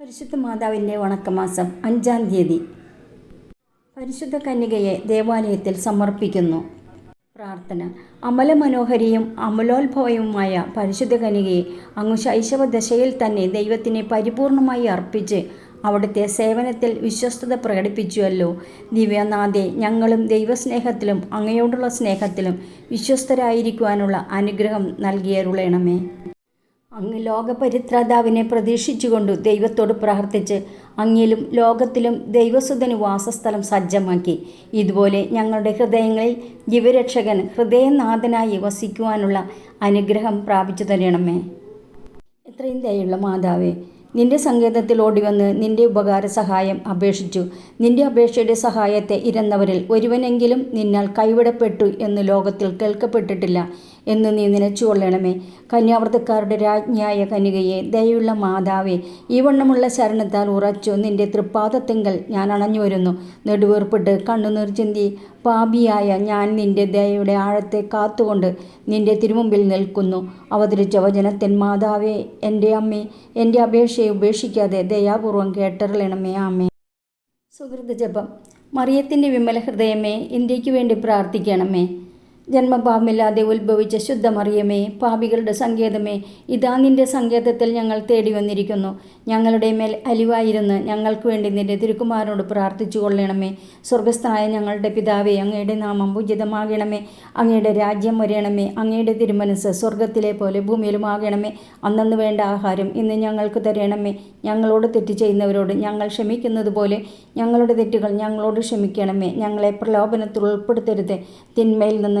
പരിശുദ്ധ മാതാവിന്റെ വണക്കമാസം അഞ്ചാം തീയതി. പരിശുദ്ധ കന്യകയെ ദേവാലയത്തിൽ സമർപ്പിക്കുന്നു. പ്രാർത്ഥന. അമലമനോഹരിയും അമലോത്ഭവയുമായ പരിശുദ്ധ കന്യകയെ അങ്ങ് ശൈശവ ദശയിൽ തന്നെ ദൈവത്തിനെ പരിപൂർണമായി അർപ്പിച്ച് അവിടുത്തെ സേവനത്തിൽ വിശ്വസ്തത പ്രകടിപ്പിച്ചുവല്ലോ. ദിവ്യനാഥെ ഞങ്ങളും ദൈവസ്നേഹത്തിലും അങ്ങയോടുള്ള സ്നേഹത്തിലും വിശ്വസ്തരായിരിക്കുവാനുള്ള അനുഗ്രഹം നൽകിയരുളണമേ. അങ്ങ് ലോകപരിത്രാതാവിനെ പ്രതീക്ഷിച്ചുകൊണ്ട് ദൈവത്തോട് പ്രാർത്ഥിച്ച് അങ്ങിലും ലോകത്തിലും ദൈവസുതന് വാസസ്ഥലം സജ്ജമാക്കി. ഇതുപോലെ ഞങ്ങളുടെ ഹൃദയങ്ങളിൽ ജീവരക്ഷകൻ ഹൃദയനാഥനായി വസിക്കുവാനുള്ള അനുഗ്രഹം പ്രാപിച്ചു തരണമേ. എത്രയും ദയുള്ള മാതാവേ നിന്റെ സങ്കേതത്തിൽ ഓടിവന്ന് നിന്റെ ഉപകാര സഹായം അപേക്ഷിച്ചു. നിന്റെ അപേക്ഷയുടെ സഹായത്തെ ഇരന്നവരിൽ ഒരുവനെങ്കിലും നിന്നാൽ കൈവിടപ്പെട്ടു എന്ന് ലോകത്തിൽ കേൾക്കപ്പെട്ടിട്ടില്ല. എന്ന് നീ നിലച്ചുകൊള്ളണമേ കന്യാവൃത്തക്കാരുടെ രാജ്ഞിയായ കനികയെ ദയുള്ള മാതാവേ ഈ വണ്ണമുള്ള ശരണത്താൽ ഉറച്ചു നിന്റെ തൃപ്പാദത്തിങ്കൽ ഞാൻ അണഞ്ഞു വരുന്നു. നെടുവേർപ്പിട്ട് കണ്ണുനീർ ചിന്തി പാപിയായ ഞാൻ നിന്റെ ദയയുടെ ആഴത്തെ കാത്തുകൊണ്ട് നിന്റെ തിരുമുമ്പിൽ നിൽക്കുന്നു. അവതരിച്ച വചനത്തിൻ മാതാവേ എന്റെ അമ്മേ എന്റെ അപേക്ഷയെ ഉപേക്ഷിക്കാതെ ദയാപൂർവം കേട്ടറിയണമേ ആമേ സുഹൃത്ത് ജപം. മറിയത്തിന്റെ വിമല ഹൃദയമേ ഇന്ത്യയ്ക്ക് വേണ്ടി പ്രാർത്ഥിക്കണമേ. ജന്മപാപമില്ലാതെ ഉത്ഭവിച്ച ശുദ്ധമറിയമേ പാപികളുടെ സങ്കേതമേ ഇതാ നിന്റെ സങ്കേതത്തിൽ ഞങ്ങൾ തേടി വന്നിരിക്കുന്നു. ഞങ്ങളുടെ മേൽ അലിവായിരുന്ന് ഞങ്ങൾക്ക് വേണ്ടി നിന്റെ തിരുക്കുമാരനോട് പ്രാർത്ഥിച്ചു കൊള്ളണമേ. സ്വർഗസ്ഥനായ ഞങ്ങളുടെ പിതാവേ അങ്ങയുടെ നാമം പൂജിതമാകണമേ. അങ്ങയുടെ രാജ്യം വരണമേ. അങ്ങയുടെ തിരുമനസ് സ്വർഗത്തിലെ പോലെ ഭൂമിയിലുമാകണമേ അന്നന്ന് വേണ്ട ആഹാരം ഇന്ന് ഞങ്ങൾക്ക് തരണമേ. ഞങ്ങളോട് തെറ്റ് ചെയ്യുന്നവരോട് ഞങ്ങൾ ക്ഷമിക്കുന്നത് പോലെ ഞങ്ങളുടെ തെറ്റുകൾ ഞങ്ങളോട് ക്ഷമിക്കണമേ. ഞങ്ങളെ പ്രലോഭനത്തിൽ ഉൾപ്പെടുത്തരുത്. തിന്മയിൽ നിന്ന്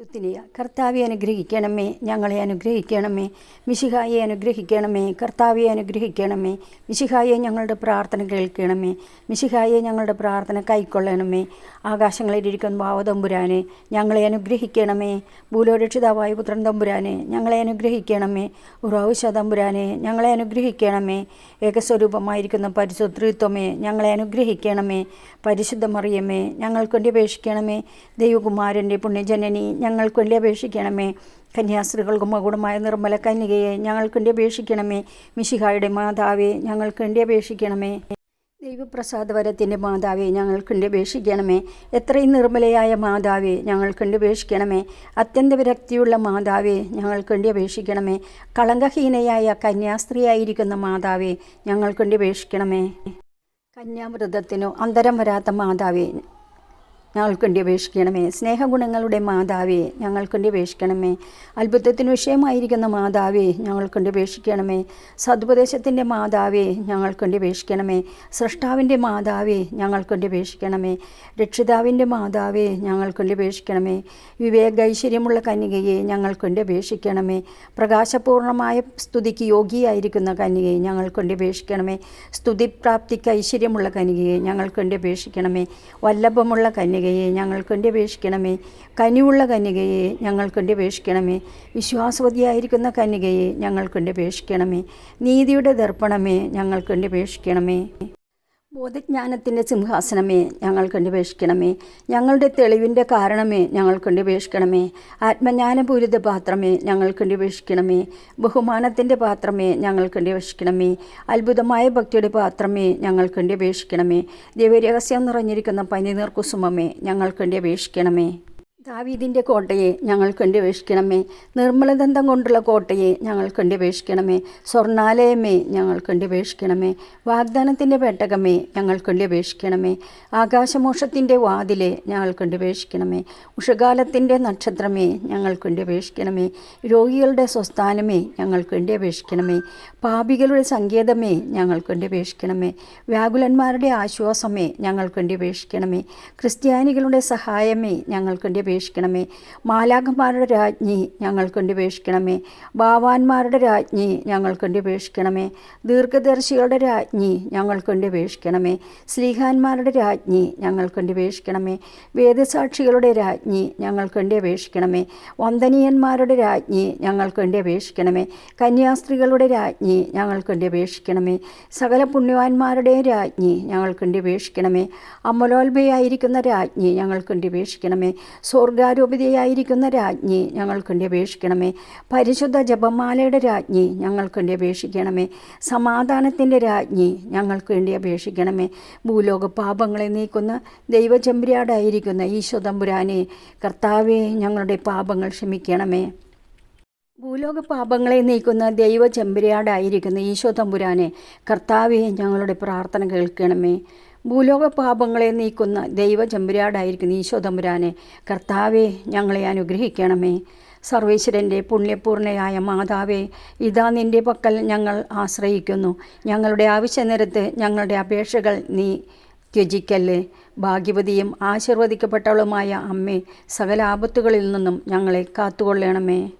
ലുത്തിനിയ കർത്താവെ അനുഗ്രഹിക്കണമേ ഞങ്ങളെ അനുഗ്രഹിക്കണമേ മിശിഹായെ അനുഗ്രഹിക്കണമേ കർത്താവെ അനുഗ്രഹിക്കണമേ മിശിഹായെ ഞങ്ങളുടെ പ്രാർത്ഥന കേൾക്കണമേ മിശിഹായെ ഞങ്ങളുടെ പ്രാർത്ഥന കൈക്കൊള്ളണമേ. ആകാശങ്ങളിലിരിക്കുന്ന ഭാവതമ്പുരാനെ ഞങ്ങളെ അനുഗ്രഹിക്കണമേ. ഭൂലോരക്ഷിതാവായ പുത്രൻ തമ്പുരാനെ ഞങ്ങളെ അനുഗ്രഹിക്കണമേ. ഉറവിശ തമ്പുരാനെ ഞങ്ങളെ അനുഗ്രഹിക്കണമേ. ഏകസ്വരൂപമായിരിക്കുന്ന പരിശുദ്ധിത്വമേ ഞങ്ങളെ അനുഗ്രഹിക്കണമേ. പരിശുദ്ധമറിയമേ ഞങ്ങൾക്ക് വേണ്ടി അപേക്ഷിക്കണമേ. ദൈവകുമാരന്റെ പുണ്യജനനി ഞങ്ങൾക്ക് വേണ്ടി അപേക്ഷിക്കണമേ. കന്യാസ്ത്രീകൾക്ക് മകുടമായ നിർമ്മല കന്യകയെ ഞങ്ങൾക്ക് വേണ്ടി അപേക്ഷിക്കണമേ. മിശിഹായുടെ മാതാവെ ഞങ്ങൾക്ക് വേണ്ടി അപേക്ഷിക്കണമേ. ദൈവപ്രസാദവരത്തിന്റെ മാതാവെ വേണ്ടി അപേക്ഷിക്കണമേ. എത്രയും നിർമ്മലയായ മാതാവെ വേണ്ടി അപേക്ഷിക്കണമേ. അത്യന്ത വിരക്തിയുള്ള മാതാവെ വേണ്ടി അപേക്ഷിക്കണമേ. കളങ്കഹീനയായ കന്യാസ്ത്രീയായിരിക്കുന്ന മാതാവെ വേണ്ടി അപേക്ഷിക്കണമേ. കന്യാമൃതത്തിനു അന്തരം വരാത്ത മാതാവേ ഞങ്ങൾക്ക് വേണ്ടി അപേക്ഷിക്കണമേ. സ്നേഹഗുണങ്ങളുടെ മാതാവേ ഞങ്ങൾക്ക് വേണ്ടി അപേക്ഷിക്കണമേ. അത്ഭുതത്തിന് വിഷയമായിരിക്കുന്ന മാതാവേ ഞങ്ങൾക്ക് വേണ്ടി അപേക്ഷിക്കണമേ. സതുപദേശത്തിന്റെ മാതാവേ ഞങ്ങൾക്ക് വേണ്ടി അപേക്ഷിക്കണമേ. സൃഷ്ടാവിന്റെ മാതാവേ ഞങ്ങൾക്ക് വേണ്ടി അപേക്ഷിക്കണമേ. രക്ഷിതാവിന്റെ മാതാവേ ഞങ്ങൾക്ക് വേണ്ടി അപേക്ഷിക്കണമേ. വിവേക ഐശ്വര്യമുള്ള കന്യകയെ ഞങ്ങൾക്ക് വേണ്ടി അപേക്ഷിക്കണമേ. പ്രകാശപൂർണമായ സ്തുതിക്ക് യോഗിയായിരിക്കുന്ന കന്യകയെ ഞങ്ങൾക്ക് വേണ്ടി അപേക്ഷിക്കണമേ. സ്തുതിപ്രാപ്തിക്ക് ഐശ്വര്യമുള്ള കന്യകയെ ഞങ്ങൾക്ക് വേണ്ടി അപേക്ഷിക്കണമേ. വല്ലഭമുള്ള കന്യക കന്യകയെ ഞങ്ങൾക്ക് വേണ്ടി അപേക്ഷിക്കണമേ. കനിവുള്ള കന്യകയെ ഞങ്ങൾക്ക് വേണ്ടി അപേക്ഷിക്കണമേ. വിശ്വാസവതിയായിരിക്കുന്ന കന്യകയെ ഞങ്ങൾക്ക് വേണ്ടി അപേക്ഷിക്കണമേ. നീതിയുടെ ദർപ്പണമേ ഞങ്ങൾക്ക് വേണ്ടി അപേക്ഷിക്കണമേ. ബോധജ്ഞാനത്തിന്റെ സിംഹാസനമേ ഞങ്ങൾ കണ്ടുപേക്ഷിക്കണമേ ഞങ്ങളുടെ തെളിവിന്റെ കാരണമേ ഞങ്ങൾ കണ്ടുപേക്ഷിക്കണമേ ആത്മജ്ഞാനപൂരിത പാത്രമേ ഞങ്ങൾ കണ്ടുപേക്ഷിക്കണമേ ബഹുമാനത്തിന്റെ പാത്രമേ ഞങ്ങൾ കണ്ടുപേക്ഷിക്കണമേ അത്ഭുതമായ ഭക്തിയുടെ പാത്രമേ ഞങ്ങൾ കണ്ടുപേക്ഷിക്കണമേ ദൈവരഹസ്യം നിറഞ്ഞിരിക്കുന്ന പനിനീർ കുസുമമേ ഞങ്ങൾ വേണ്ടി അപേക്ഷിക്കണമേ. ദാവീദിന്റെ കോട്ടയെ ഞങ്ങൾ വേണ്ടി അപേക്ഷിക്കണമേ നിർമ്മലദന്തം കൊണ്ടുള്ള കോട്ടയെ ഞങ്ങൾ വേണ്ടി അപേക്ഷിക്കണമേ സ്വർണാലയമേ ഞങ്ങൾ വേണ്ടി അപേക്ഷിക്കണമേ വാഗ്ദാനത്തിന്റെ പെട്ടകമേ ഞങ്ങൾ വേണ്ടി ആകാശമോക്ഷത്തിന്റെ വാതിലെ ഞങ്ങൾക്ക് വേണ്ടി അപേക്ഷിക്കണമേ ഉഷകാലത്തിന്റെ നക്ഷത്രമേ ഞങ്ങൾ വേണ്ടി അപേക്ഷിക്കണമേ രോഗികളുടെ സ്വസ്ഥാനമേ ഞങ്ങൾ വേണ്ടി അപേക്ഷിക്കണമേ പാപികളുടെ സങ്കേതമേ ഞങ്ങൾ വേണ്ടി അപേക്ഷിക്കണമേ വ്യാകുലന്മാരുടെ ആശ്വാസമേ ഞങ്ങൾ വേണ്ടി അപേക്ഷിക്കണമേ ക്രിസ്ത്യാനികളുടെ സഹായമേ ഞങ്ങൾ വേണ്ടി അപേക്ഷിക്കണമേ മാലാഖമാരുടെ രാജ്ഞി ഞങ്ങൾക്കുണ്ട് വേഷിക്കണമേ ഭാവാന്മാരുടെ രാജ്ഞി ഞങ്ങൾക്കുണ്ട് വേഷിക്കണമേ ദീർഘദർശികളുടെ രാജ്ഞി ഞങ്ങൾക്കുണ്ട് വേഷിക്കണമേ സ്ലീഹാന്മാരുടെ രാജ്ഞി ഞങ്ങൾക്കുണ്ട് വേഷിക്കണമേ വേദസാക്ഷികളുടെ രാജ്ഞി ഞങ്ങൾക്കുണ്ട് വേഷിക്കണമേ വന്ദനീയന്മാരുടെ രാജ്ഞി ഞങ്ങൾക്കുണ്ട് വേഷിക്കണമേ കന്യാസ്ത്രീകളുടെ രാജ്ഞി ഞങ്ങൾക്കുണ്ട് വേഷിക്കണമേ സകല പുണ്യവാന്മാരുടെ രാജ്ഞി ഞങ്ങൾക്കുണ്ട് വേഷിക്കണമേ അമലോത്ഭയായിരിക്കുന്ന രാജ്ഞി ഞങ്ങൾക്കുണ്ട് വേഷിക്കണമേ അപേക്ഷിക്കണമേ സ്വർഗാരൂപിതയായിരിക്കുന്ന രാജ്ഞി ഞങ്ങൾക്ക് വേണ്ടി അപേക്ഷിക്കണമേ. പരിശുദ്ധ ജപമാലയുടെ രാജ്ഞി ഞങ്ങൾക്ക് വേണ്ടി അപേക്ഷിക്കണമേ. സമാധാനത്തിന്റെ രാജ്ഞി ഞങ്ങൾക്ക് വേണ്ടി അപേക്ഷിക്കണമേ. ഭൂലോക പാപങ്ങളെ നീക്കുന്ന ദൈവചെമ്പുരാടായിരിക്കുന്ന ഈശോ തമ്പുരാനെ കർത്താവെ ഞങ്ങളുടെ പാപങ്ങൾ ക്ഷമിക്കണമേ. ഭൂലോക പാപങ്ങളെ നീക്കുന്ന ദൈവ ചെമ്പരിയാടായിരിക്കുന്ന ഈശോ തമ്പുരാനെ കർത്താവെ ഞങ്ങളുടെ പ്രാർത്ഥന കേൾക്കണമേ. ഭൂലോക പാപങ്ങളെ നീക്കുന്ന ദൈവ ചെമ്പരിയാടായിരിക്കുന്ന ഈശോ തമ്പുരാനെ കർത്താവെ ഞങ്ങളെ അനുഗ്രഹിക്കണമേ. സർവേശ്വരന്റെ പുണ്യപൂർണയായ മാതാവേ ഇതാ നിന്റെ പക്കൽ ഞങ്ങൾ ആശ്രയിക്കുന്നു. ഞങ്ങളുടെ ആവശ്യനിരത്ത് ഞങ്ങളുടെ അപേക്ഷകൾ നീ ത്യജിക്കല്ലേ. ഭാഗ്യവതിയും ആശീർവദിക്കപ്പെട്ടവളുമായ അമ്മേ സകല ആപത്തുകളിൽ നിന്നും ഞങ്ങളെ കാത്തുകൊള്ളണമേ.